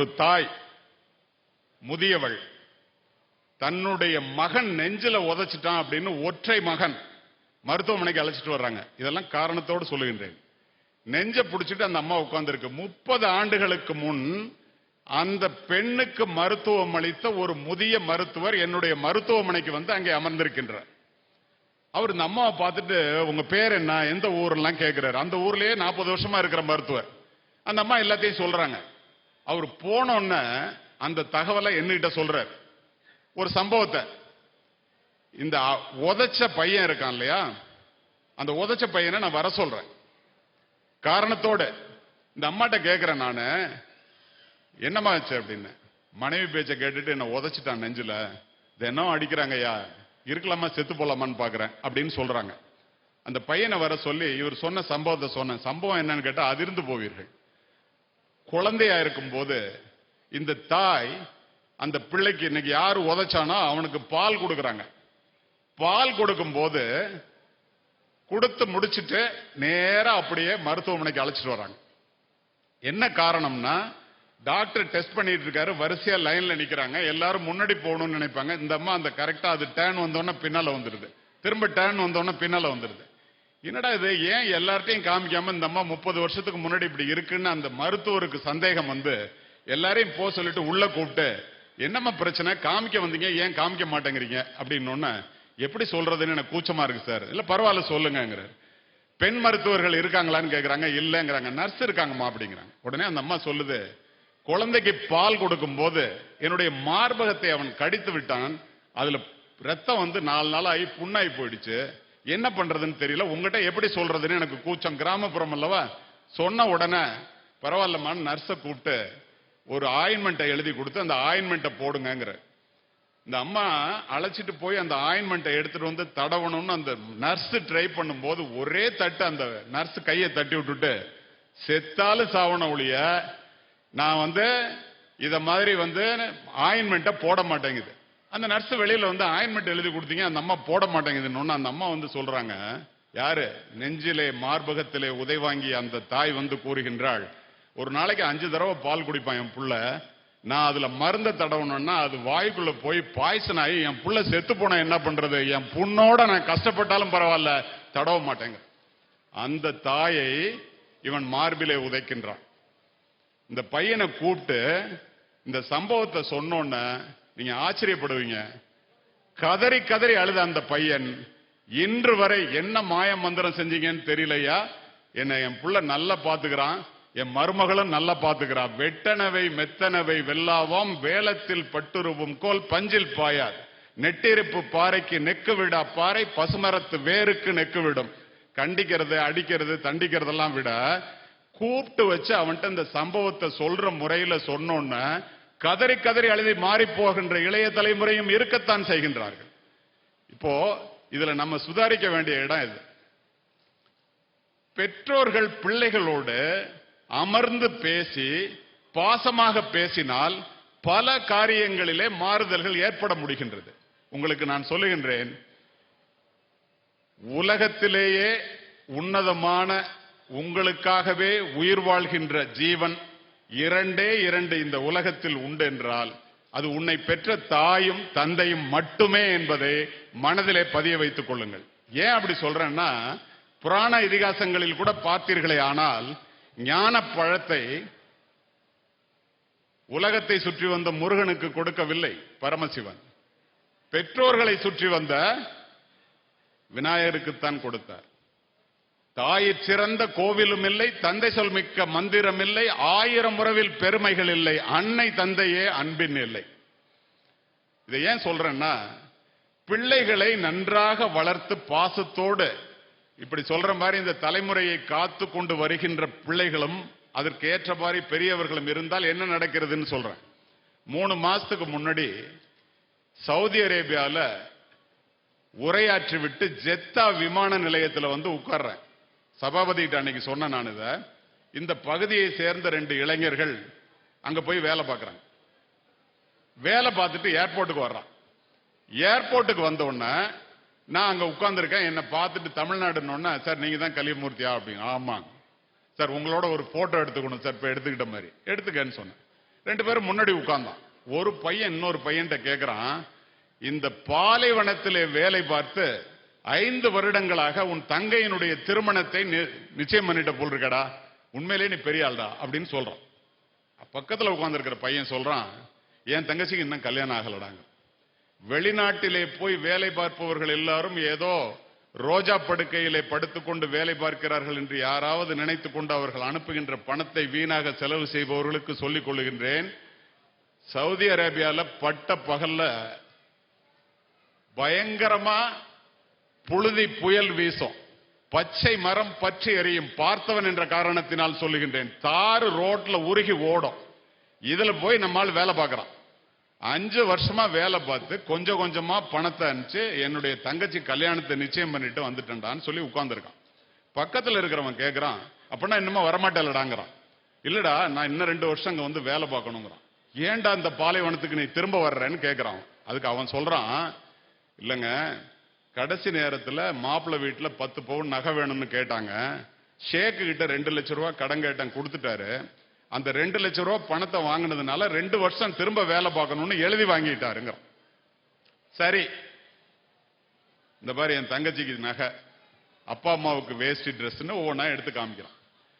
ஒரு தாய் முதியவள். தன்னுடைய மகன் நெஞ்சில உதைச்சிட்டான் அப்படின்னு ஒற்றை மகன் மருத்துவமனைக்கு அழைச்சிட்டு வர்றாங்க. இதெல்லாம் காரணத்தோடு சொல்லுகின்றேன். நெஞ்ச பிடிச்சிட்டு அந்த அம்மா உட்கார்ந்துருக்கு. முப்பது ஆண்டுகளுக்கு முன் அந்த பெண்ணுக்கு மருத்துவம் அளித்த ஒரு முதிய மருத்துவர் என்னுடைய மருத்துவமனைக்கு வந்து அங்கே அமர்ந்திருக்கின்றார். அவர் இந்த அம்மாவை பார்த்துட்டு உங்க பேர் என்ன? எந்த ஊர்லாம் கேட்கிறாரு அந்த ஊர்லயே நாற்பது வருஷமா இருக்கிற மருத்துவர். அந்த அம்மா எல்லாத்தையும் சொல்றாங்க. அவர் போனோன்ன அந்த தகவலை என்னகிட்ட சொல்றார். ஒரு சம்பவத்தை. இந்த உதச்ச உதைச்ச பையன் இருக்கான் இல்லையா? அந்த உதைச்ச பையனை நான் வர சொல்றேன். காரணத்தோட இந்த அம்மாட்ட கேட்கிறேன் நானு. என்னம்மா ஆச்சு அப்படின்னு. மனைவி பேச்சை கேட்டுட்டு என்ன உதச்சிட்டான் நெஞ்சில. தினம் அடிக்கிறாங்க ஐயா. இருக்கலாமா செத்து போலாமான்னு பாக்குறேன் அப்படின்னு சொல்றாங்க. அந்த பையனை வர சொல்லி இவர் சொன்ன சம்பவத்தை சொன்ன சம்பவம் என்னன்னு கேட்டா அதிர்ந்து போவீர்கள். குழந்தையா இருக்கும்போது இந்த தாய் அந்த பிள்ளைக்கு இன்னைக்கு யார் உதைச்சானோ அவனுக்கு பால் கொடுக்கறாங்க. பால் கொடுக்கும்போது கொடுத்து முடிச்சுட்டு நேராக அப்படியே மருத்துவமனைக்கு அழைச்சிட்டு வராங்க. என்ன காரணம்னா டாக்டர் டெஸ்ட் பண்ணிட்டு இருக்காரு வரிசையா லைன்ல நிக்கிறாங்க எல்லாரும் முன்னாடி போகணும்னு நினைப்பாங்க. இந்த அம்மா அந்த கரெக்டா அது டேர்ன் வந்தோடனே பின்னால வந்துருது. திரும்ப டேர்ன் வந்தோடனே பின்னால வந்துருது. என்னடா இது? ஏன் எல்லார்ட்டையும் காமிக்காம இந்த அம்மா முப்பது வருஷத்துக்கு முன்னாடி இப்படி இருக்குன்னு அந்த மருத்துவருக்கு சந்தேகம் வந்து எல்லாரையும் போக சொல்லிட்டு உள்ள கூப்பிட்டு என்னம்மா பிரச்சனை? காமிக்க வந்தீங்க ஏன் காமிக்க மாட்டேங்கிறீங்க? அப்படின்னு எப்படி சொல்றதுன்னு எனக்கு கூச்சமா இருக்கு சார். இல்ல பரவாயில்ல சொல்லுங்கிற பெண் மருத்துவர்கள் இருக்காங்களான்னு கேக்குறாங்க இல்லைங்கிறாங்க நர்ஸ் இருக்காங்கம்மா அப்படிங்கிறாங்க. உடனே அந்த அம்மா சொல்லுது குழந்தைக்கு பால் கொடுக்கும் போது என்னுடைய மார்பகத்தை அவன் கடித்து விட்டான் அதுல ரத்தம் வந்து நாலு நாள் ஆகி புண்ணாகி போயிடுச்சு என்ன பண்றதுன்னு தெரியல. உங்ககிட்ட எப்படி சொல்றதுன்னு எனக்கு கூச்சம். கிராமப்புறம் அல்லவா? சொன்ன உடனே பரவாயில்லம்மான்னு நர்ஸை கூப்பிட்டு ஒரு ஆயின்மெண்ட்டை எழுதி கொடுத்து அந்த ஆயின்மெண்ட்டை போடுங்கங்கிற. இந்த அம்மா அழைச்சிட்டு போய் அந்த ஆயின்மெண்ட்டை எடுத்துட்டு வந்து தடவணும்னு அந்த நர்ஸ் ட்ரை பண்ணும்போது ஒரே தட்டு அந்த நர்ஸ் கையை தட்டி விட்டுட்டு செத்தாலும் சாவண ஒழிய நான் வந்து இத மாதிரி வந்து ஆயின்மெண்ட்டை போட மாட்டேங்குது. அந்த நர்ஸ் வெளியில வந்து ஆயின்மெண்ட் எழுதி கொடுத்தீங்க அந்த அம்மா போட மாட்டேங்குதுன்னு அந்த அம்மா வந்து சொல்றாங்க யாரு? நெஞ்சிலே மார்பகத்திலே உதை வாங்கி அந்த தாய் வந்து கூறுகின்றாள். ஒரு நாளைக்கு அஞ்சு தடவை பால் குடிப்பான் என் புள்ள. நான் அதுல மருந்த தடவணும்னா அது வாய்க்குள்ள போய் பாய்சன் ஆகி என் புள்ள செத்து போனா என்ன பண்றது? என் புண்ணோட நான் கஷ்டப்பட்டாலும் பரவாயில்ல தடவ மாட்டேங்க. அந்த தாயை இவன் மார்பிலே உதைக்கின்றான். இந்த பையனை கூப்பிட்டு இந்த சம்பவத்தை சொன்னோன்ன நீங்க ஆச்சரியப்படுவீங்க. கதறி கதறி அழுத அந்த பையன் இன்று வரை என்ன மாய மந்திரம் செஞ்சீங்கன்னு தெரியலையா? என்னை என் புள்ள நல்லா பாத்துக்கிறான் என் மருமகளும் நல்லா பாத்துக்கிறான் வெட்டனவை மெத்தனவை வெல்லாவாம் வேலத்தில் பட்டுருவும் கோல் பஞ்சில் பாயார். நெட்டிருப்பு பாறைக்கு நெக்கு விடா பாறை பசுமரத்து வேருக்கு நெக்கு விடும். கண்டிக்கிறது அடிக்கிறது தண்டிக்கிறதெல்லாம் விட கூப்பிட்டு வச்சு அவன்கிட்ட இந்த சம்பவத்தை சொல்ற முறையில சொன்னோன்ன கதறி கதறி அழுதி மாறி போகின்ற இளைய தலைமுறையும் இருக்கத்தான் செய்கின்றார்கள். இப்போ இதுல நம்ம சுதாரிக்க வேண்டிய இடம் இது. பெற்றோர்கள் பிள்ளைகளோடு அமர்ந்து பேசி பாசமாக பேசினால் பல காரியங்களிலே மாறுதல்கள் ஏற்பட முடிகின்றது. உங்களுக்கு நான் சொல்லுகின்றேன் உலகத்திலேயே உன்னதமான உங்களுக்காகவே உயிர் வாழ்கின்ற ஜீவன் இரண்டே இரண்டு இந்த உலகத்தில் உண்டு என்றால் அது உன்னை பெற்ற தாயும் தந்தையும் மட்டுமே என்பதை மனதிலே பதிய வைத்துக் கொள்ளுங்கள். ஏன் அப்படி சொல்றேன்னா புராண இதிகாசங்களில் கூட பார்த்தீர்களே ஆனால் ஞான பழத்தை உலகத்தை சுற்றி வந்த முருகனுக்கு கொடுக்கவில்லை பரமசிவன். பெற்றோர்களை சுற்றி வந்த விநாயகருக்குத்தான் கொடுத்தார். தாயிற் சிறந்த கோவிலும் இல்லை தந்தை சொல் மிக்க மந்திரம் இல்லை ஆயிரம் உறவில் பெருமைகள் இல்லை அன்னை தந்தையே அன்பின் இல்லை. இதை ஏன் சொல்றேன்னா பிள்ளைகளை நன்றாக வளர்த்து பாசத்தோடு இப்படி சொல்ற மாதிரி இந்த தலைமுறையை காத்து கொண்டு வருகின்ற பிள்ளைகளும் அதற்கு ஏற்ற மாதிரி பெரியவர்களும் இருந்தால் என்ன நடக்கிறதுன்னு சொல்றேன். மூணு மாசத்துக்கு முன்னாடி சவுதி அரேபியால உரையாற்றி விட்டு ஜெத்தா விமான நிலையத்தில் வந்து உட்கார்றேன். சபாபதி அன்னைக்கு சொன்னேன் நான் இதை. இந்த பகுதியை சேர்ந்த ரெண்டு இளைஞர்கள் அங்க போய் வேலை பார்க்கறாங்க. வேலை பார்த்துட்டு ஏர்போர்ட்டுக்கு வர்றான். ஏர்போர்ட்டுக்கு வந்த உடனே நான் அங்க உட்கார்ந்துருக்கேன். என்னை பார்த்துட்டு தமிழ்நாடுன்னு சார் நீங்க தான் கலியமூர்த்தியா அப்படிங்க ஆமாங்க. சார் உங்களோட ஒரு போட்டோ எடுத்துக்கணும் சார் இப்ப எடுத்துக்கிட்ட மாதிரி. எடுத்துக்கன்னு சொன்னேன். ரெண்டு பேரும் முன்னாடி உட்கார்ந்தான். ஒரு பையன் இன்னொரு பையன்கிட்ட கேட்குறான் இந்த பாலைவனத்திலே வேலை பார்த்து ஐந்து வருடங்களாக உன் தங்கையினுடைய திருமணத்தை நி- நிச்சயம் பண்ணிட்ட போல் இருக்கடா. உண்மையிலே நீ பெரிய ஆள்டா அப்படின்னு சொல்றான். பக்கத்துல உட்காந்துருக்கிற பையன் சொல்றான் என் தங்கச்சிக்கு இன்னும் கல்யாணம் ஆகலடாங்க. வெளிநாட்டிலே போய் வேலை பார்ப்பவர்கள் எல்லாரும் ஏதோ ரோஜா படுக்கையிலே படுத்துக்கொண்டு வேலை பார்க்கிறார்கள் என்று யாராவது நினைத்து கொண்டு அவர்கள் அனுப்புகின்ற பணத்தை வீணாக செலவு செய்பவர்களுக்கு சொல்லிக் கொள்ளுகின்றேன். சவுதி அரேபியால பட்ட பகல்ல பயங்கரமா புழுதி புயல் வீசும். பச்சை மரம் பற்றி எரியும். பார்த்தவன் என்ற காரணத்தினால் சொல்லுகின்றேன். தாறு ரோட்ல உருகி ஓடும். இதுல போய் நம்மால் வேலை பார்க்கறான். அஞ்சு வருஷமா வேலை பார்த்து கொஞ்சம் கொஞ்சமா பணத்தை அனுப்பிச்சு என்னுடைய தங்கச்சி கல்யாணத்தை நிச்சயம் பண்ணிட்டு வந்துட்டேன்டான்னு சொல்லி உட்காந்துருக்கான் பக்கத்துல இருக்கிறவன் கேட்கறான் அப்படின்னா இன்னுமா வரமாட்டேலடாங்கிறான். இல்லடா நான் இன்னும் ரெண்டு வருஷம் அங்க வந்து வேலை பார்க்கணுங்கிறான். ஏன்டா இந்த பாலைவனத்துக்கு நீ திரும்ப வர்றேன்னு கேட்கறான் அதுக்கு அவன் சொல்றான் இல்லங்க கடைசி நேரத்தில் மாப்பிள்ளை வீட்டில் பத்து பவுன் நகை வேணும்னு கேட்டாங்க. ஷேக்கு கிட்ட ரெண்டு லட்ச ரூபா கடன் கேட்டேன் கொடுத்துட்டாரு. அந்த ரெண்டு லட்ச ரூபா பணத்தை வாங்கினதுனால ரெண்டு வருஷம் திரும்ப வேலை பார்க்கணும்னு எழுதி வாங்கிட்டாருங்க. சரி. இந்த மாதிரி என் தங்கச்சிக்கு நகை. அப்பா அம்மாவுக்கு வேஷ்டி ட்ரெஸ்ன்னு ஒவ்வொன்றா எடுத்து காமிக்கிறான்.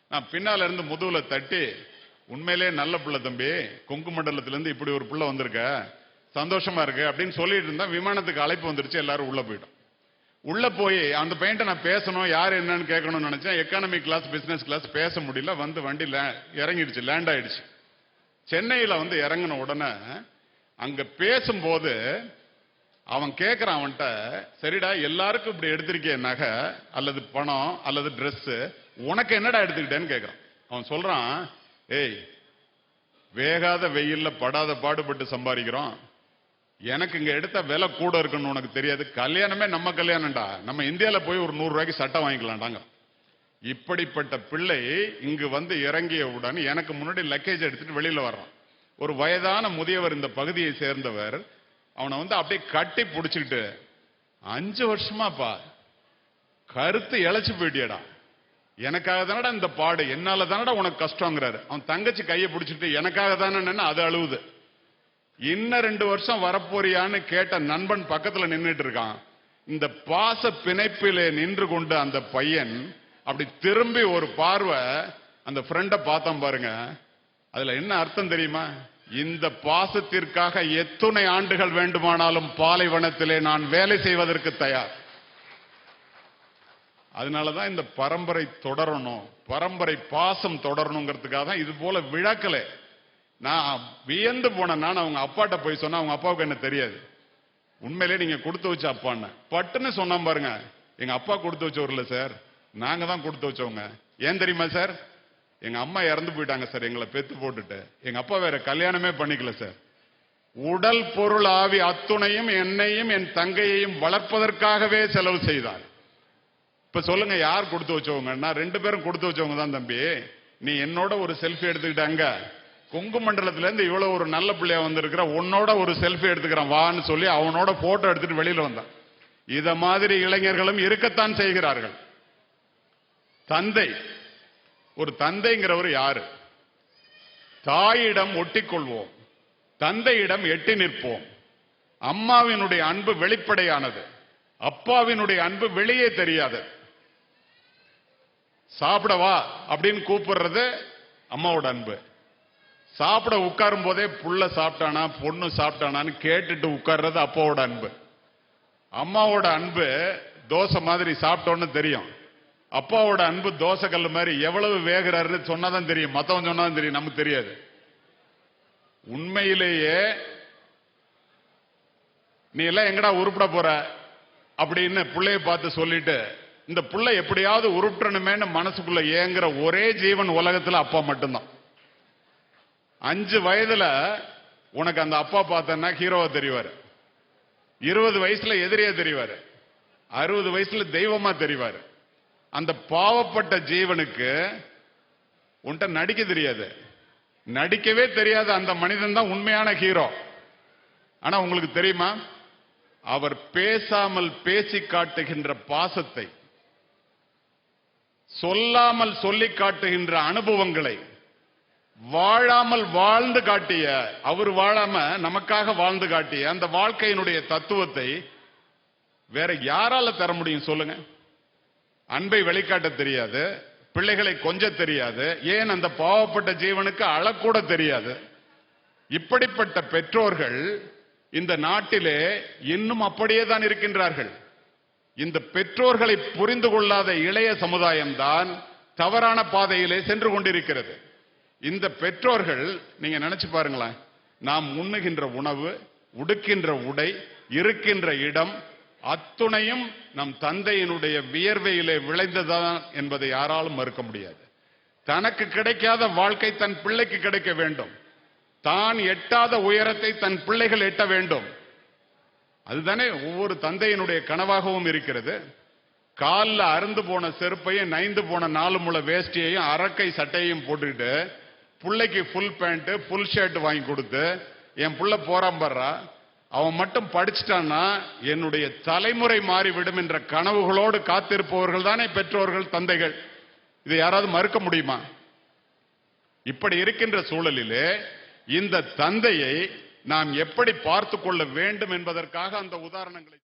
நான் பின்னால இருந்து முதுகுல தட்டி உண்மையிலே நல்ல பிள்ளை தம்பி கொங்கு மண்டலத்திலேருந்து இப்படி ஒரு பிள்ளை வந்திருக்க? சந்தோஷமா இருக்கு? அப்படின்னு சொல்லிட்டு இருந்தா விமானத்துக்கு அழைப்பு வந்துருச்சு எல்லாரும் உள்ள போயிட்டோம். உள்ள போய் அந்த பையன்ட்ட நான் பேசணும் யார் என்னன்னு கேட்கணும்னு நினைச்சேன். எக்கானமி கிளாஸ் பிசினஸ் கிளாஸ் பேச முடியல. வந்து வண்டி லே- இறங்கிடுச்சு லேண்ட் ஆயிடுச்சு. சென்னையில வந்து இறங்கின உடனே அங்க பேசும்போது அவன் கேட்கிறான் அவன்கிட்ட சரிடா எல்லாருக்கும் இப்படி எடுத்திருக்கே நகை அல்லது பணம் அல்லது ட்ரெஸ் உனக்கு என்னடா எடுத்துக்கிட்டேன்னு கேட்கிறான் அவன் சொல்றான் ஏய் வேகாத வெயில்ல படாத பாடுபட்டு சம்பாதிக்கிறோம். எனக்கு இங்க எடுத்த விலை கூட இருக்குன்னு உனக்கு தெரியாது. கல்யாணமே நம்ம கல்யாணம்டா. நம்ம இந்தியால போய் ஒரு நூறு ரூபாய்க்கு சட்டை வாங்கிக்கலாம்டாங்க. இப்படிப்பட்ட பிள்ளை இங்கு வந்து இறங்கியவுடன் எனக்கு முன்னாடி லக்கேஜ் எடுத்துட்டு வெளியில வர்றான். ஒரு வயதான முதியவர் இந்த பகுதியை சேர்ந்தவர் அவனை வந்து அப்படியே கட்டி பிடிச்சிக்கிட்டு அஞ்சு வருஷமாப்பா கருத்து இழைச்சு போயிட்டியடா. எனக்காக தானடா இந்த பாடு என்னால தானடா உனக்கு கஷ்டங்கிறாரு. அவன் தங்கச்சி கையை பிடிச்சிட்டு எனக்காக தானே அது அழுவுது. இன்னும் ரெண்டு வருஷம் வரப்போறியான்னு கேட்ட நண்பன் பக்கத்துல நின்றுட்டு இருக்கான். இந்த பாச பிணைப்பிலே நின்று கொண்டு அந்த பையன் அப்படி திரும்பி ஒரு பார்வை அந்த ஃப்ரெண்ட பார்த்தான் பாருங்க. அதுல என்ன அர்த்தம் தெரியுமா? இந்த பாசத்திற்காக எத்துணை ஆண்டுகள் வேண்டுமானாலும் பாலைவனத்திலே நான் வேலை செய்வதற்கு தயார். அதனாலதான் இந்த பரம்பரை தொடரணும். பரம்பரை பாசம் தொடரணுங்கிறதுக்காக தான் இது போல விழாக்களே நான் வியந்து போனேன். நான் அவங்க அப்பாட்ட போய் சொன்னா அவங்க அப்பாவுக்கு என்ன தெரியாது. உண்மையிலே நீங்க கொடுத்து வச்ச அப்பான்னு. பட்டுன்னு சொன்னான் பாருங்க. எங்க அப்பா கொடுத்து வச்சவர்ல சார். நாங்க தான் கொடுத்து வச்சவங்க. ஏன் தெரியுமா சார்? எங்க அம்மா இறந்து போயிட்டாங்க சார். எங்களை பெத்து போட்டுட்டு. எங்க அப்பா வேற கல்யாணமே பண்ணிக்கல சார். உடல் பொருள் ஆவி அத்துணையும் என்னையும் என் தங்கையையும் வளர்ப்பதற்காகவே செலவு செய்தார். இப்ப சொல்லுங்க யார் கொடுத்து வச்சவங்கன்னா ரெண்டு பேரும் கொடுத்து வச்சவங்க தான் தம்பி. நீ என்னோட ஒரு செல்ஃபி எடுத்துக்கிட்டாங்க கொங்கு மண்டலத்துல இருந்து இவ்வளவு ஒரு நல்ல பிள்ளையா வந்திருக்கிற உன்னோட ஒரு செல்ஃபி எடுத்துக்கிறான் வான்னு சொல்லி அவனோட போட்டோ எடுத்துட்டு வெளியில வந்தான். இத மாதிரி இளைஞர்களும் இருக்கத்தான் செய்கிறார்கள். தந்தை ஒரு தந்தைங்கிறவர் யாரு? தாயிடம் ஒட்டிக்கொள்வோம் தந்தையிடம் எட்டி நிற்போம். அம்மாவினுடைய அன்பு வெளிப்படையானது அப்பாவினுடைய அன்பு வெளியே தெரியாது. சாப்பிட வா அப்படின்னு கூப்பிடுறது அம்மாவோட அன்பு. சாப்பிட உட்காரும் போதே புள்ள சாப்பிட்டானா பொண்ணு சாப்பிட்டானான்னு கேட்டுட்டு உட்கார்றது அப்பாவோட அன்பு. அம்மாவோட அன்பு தோசை மாதிரி சாப்பிட்டோன்னு தெரியும். அப்பாவோட அன்பு தோசை கல் மாதிரி எவ்வளவு வேகிறாருன்னு சொன்னாதான் தெரியும். மத்தவன் சொன்னாதான் தெரியும். நமக்கு தெரியாது. உண்மையிலேயே நீ எல்லாம் எங்கடா உருப்பிட போற அப்படின்னு பிள்ளைய பார்த்து சொல்லிட்டு இந்த புள்ள எப்படியாவது உருட்டணுமேன்னு மனசுக்குள்ள ஏங்குற ஒரே ஜீவன் உலகத்துல அப்பா மட்டும்தான். அஞ்சு வயதுல உனக்கு அந்த அப்பா பார்த்தன்னா ஹீரோவா தெரிவாரு. இருபது வயசுல எதிரியா தெரிவாரு. அறுபது வயசுல தெய்வமா தெரிவாரு. அந்த பாவப்பட்ட ஜீவனுக்கு உன்கிட்ட நடிக்க தெரியாது. நடிக்கவே தெரியாத அந்த மனிதன் தான் உண்மையான ஹீரோ. ஆனா உங்களுக்கு தெரியுமா? அவர் பேசாமல் பேசி காட்டுகின்ற பாசத்தை சொல்லாமல் சொல்லி காட்டுகின்ற அனுபவங்களை வாழாமல் வாழ்ந்து காட்டிய அவர் வாழாம நமக்காக வாழ்ந்து காட்டிய அந்த வாழ்க்கையினுடைய தத்துவத்தை வேற யாரால தர முடியும் சொல்லுங்க. அன்பை வெளிக்காட்ட தெரியாது பிள்ளைகளை கொஞ்ச தெரியாது ஏன் அந்த பாவப்பட்ட ஜீவனுக்கு அழக்கூட தெரியாது. இப்படிப்பட்ட பெற்றோர்கள் இந்த நாட்டிலே இன்னும் அப்படியே தான் இருக்கின்றார்கள். இந்த பெற்றோர்களை புரிந்து கொள்ளாத இளைய சமுதாயம்தான் தவறான பாதையிலே சென்று கொண்டிருக்கிறது. இந்த பெற்றோர்கள் நீங்க நினைச்சு பாருங்களேன் நாம் உண்ணுகின்ற உணவு உடுக்கின்ற உடை இருக்கின்ற இடம் அத்துணையும் நம் தந்தையினுடைய வியர்வையிலே விளைந்ததான் என்பதை யாராலும் மறுக்க முடியாது. தனக்கு கிடைக்காத வாழ்க்கை தன் பிள்ளைக்கு கிடைக்க வேண்டும். தான் எட்டாத உயரத்தை தன் பிள்ளைகள் எட்ட வேண்டும். அதுதானே ஒவ்வொரு தந்தையினுடைய கனவாகவும் இருக்கிறது. காலில் அருந்து போன செருப்பையும் நைந்து போன நாலு முளை வேஷ்டியையும் அரக்கை சட்டையும் போட்டுக்கிட்டு பிள்ளைக்கு ஃபுல் பேண்ட் ஃபுல் ஷர்ட் வாங்கி கொடுத்து என் பிள்ளை போறான் பர்றா அவன் மட்டும் படிச்சிட்டான்னா என்னுடைய தலைமுறை மாறிவிடும் என்ற கனவுகளோடு காத்திருப்பவர்கள் தானே பெற்றோர்கள் தந்தைகள். இதை யாராவது மறுக்க முடியுமா? இப்படி இருக்கின்ற சூழலிலே இந்த தந்தையை நாம் எப்படி பார்த்து கொள்ள வேண்டும் என்பதற்காக அந்த உதாரணங்களை